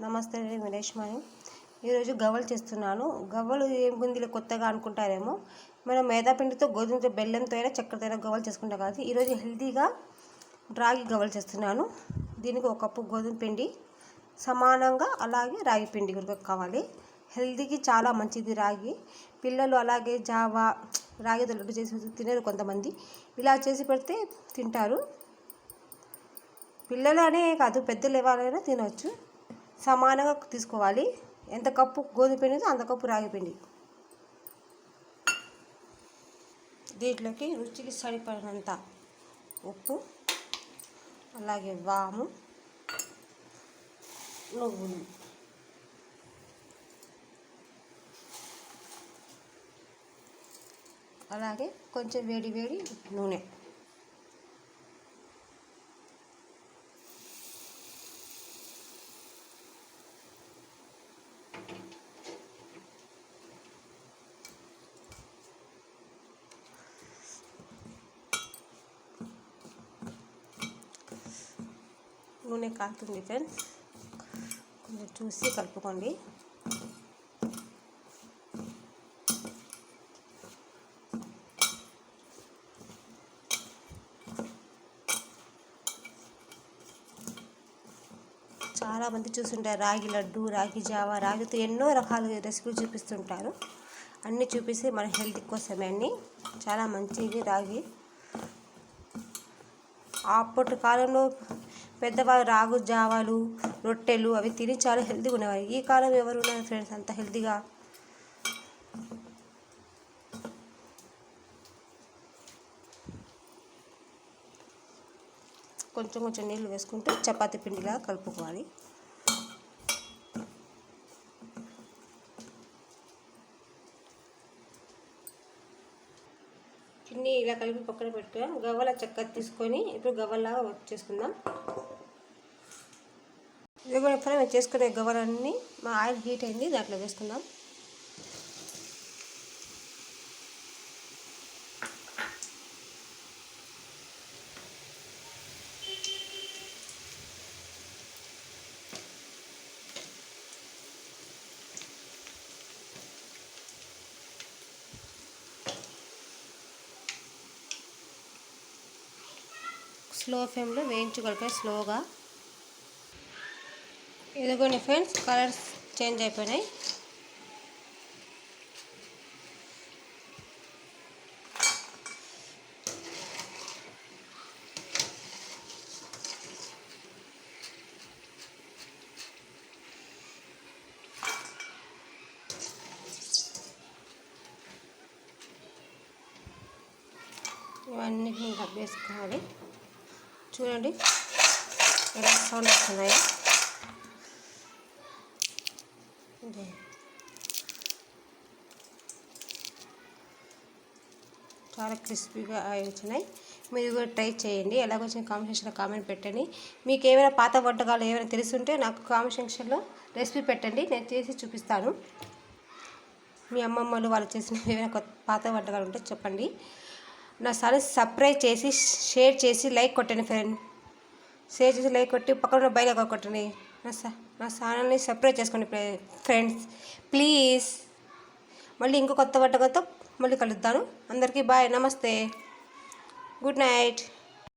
నమస్తే నేను వినేష్మాని ఈరోజు గవ్వలు చేస్తున్నాను. గవ్వలు ఏం బుందీలు కొత్తగా అనుకుంటారేమో. మనం మైదాపిండితో గోధుమతో బెల్లంతో అయినా చక్కెరతో అయినా గవ్వలు చేసుకుంటాం కాదు. ఈరోజు హెల్తీగా రాగి గవ్వలు చేస్తున్నాను. దీనికి ఒక కప్పు గోధుమ పిండి సమానంగా అలాగే రాగి పిండి కూడా కావాలి. హెల్తీకి చాలా మంచిది రాగి. పిల్లలు అలాగే జావా రాగితో లడ్డు చేసి తినరు కొంతమంది. ఇలా చేసి పెడితే తింటారు. పిల్లలు అనే కాదు పెద్దలు ఎవరైనా తినవచ్చు సమానంగా తీసుకోవాలి. ఎంత కప్పు గోధుమ పిండి అంత కప్పు రాగి పిండి. దీంట్లోకి రుచికి సరిపడినంత ఉప్పు అలాగే వాము నువ్వులు. అలాగే కొంచెం వేడి వేడి నూనె. నూనె కాలుతుంది ఫ్రెండ్స్. కొంచెం చూసి కలుపుకోండి. చాలామంది చూస్తుంటారు రాగి లడ్డు రాగి జావా రాగితో ఎన్నో రకాల రెసిపీలు చూపిస్తుంటారు. అన్నీ చూపిస్తే మన హెల్త్ కోసమే అన్నీ చాలా మంచిది రాగి. అప్పటి కాలంలో పెద్దవాళ్ళు రాగు జావాలు రొట్టెలు అవి తిని చాలా హెల్తీగా ఉండేవారు ఈ కాలం ఎవరు ఉన్నారు ఫ్రెండ్స్ అంత హెల్తీగా కొంచెం కొంచెం నీళ్ళు వేసుకుంటూ చపాతీ పిండిలా కలుపుకోవాలి. పిండి ఇలా కలిపి పక్కన పెట్టుకున్నాం గవ్వల చక్కెర తీసుకొని ఇప్పుడు గవ్వలాగా చేసుకుందాం. ఇది కూడా ఇప్పుడు మేము చేసుకునే గవ్వలన్నీ మా ఆయిల్ హీట్ అయింది దాంట్లో వేసుకుందాం. స్లో ఫ్లేమ్లో వేయించుకోవాలి స్లోగా. ఇదిగోండి ఫ్రెండ్స్ కలర్స్ చేంజ్ అయిపోయినాయి. ఇవన్నీ డబ్బేసుకోవాలి చూడండి. ఎలా సౌండ్ వస్తున్నాయి. చాలా క్రిస్పీగా వచ్చినాయి మీరు కూడా ట్రై చేయండి. ఎలాగ వచ్చిన కామెంట్ సెక్షన్లో కామెంట్ పెట్టండి. మీకు ఏమైనా పాత వంటకాలు ఏమైనా తెలుసుంటే నాకు కామెంట్ సెక్షన్లో రెసిపీ పెట్టండి. నేను చేసి చూపిస్తాను. మీ అమ్మమ్మలు వాళ్ళు చేసిన ఏమైనా కొత్త పాత వంటకాలు ఉంటే చెప్పండి. నా ఛానల్ సబ్స్క్రైబ్ చేసి షేర్ చేసి లైక్ కొట్టండి ఫ్రెండ్. షేర్ చేసి లైక్ కొట్టి పక్కన ఉన్న బయట కొట్టండి. నా నా ఛానల్ని సబ్స్క్రైబ్ చేసుకోండి ఫ్రెండ్స్. ప్లీజ్. మళ్ళీ ఇంకో కొత్త వంటకంతో మళ్ళీ కలుద్దాను. అందరికీ బాయ్. నమస్తే. Good night.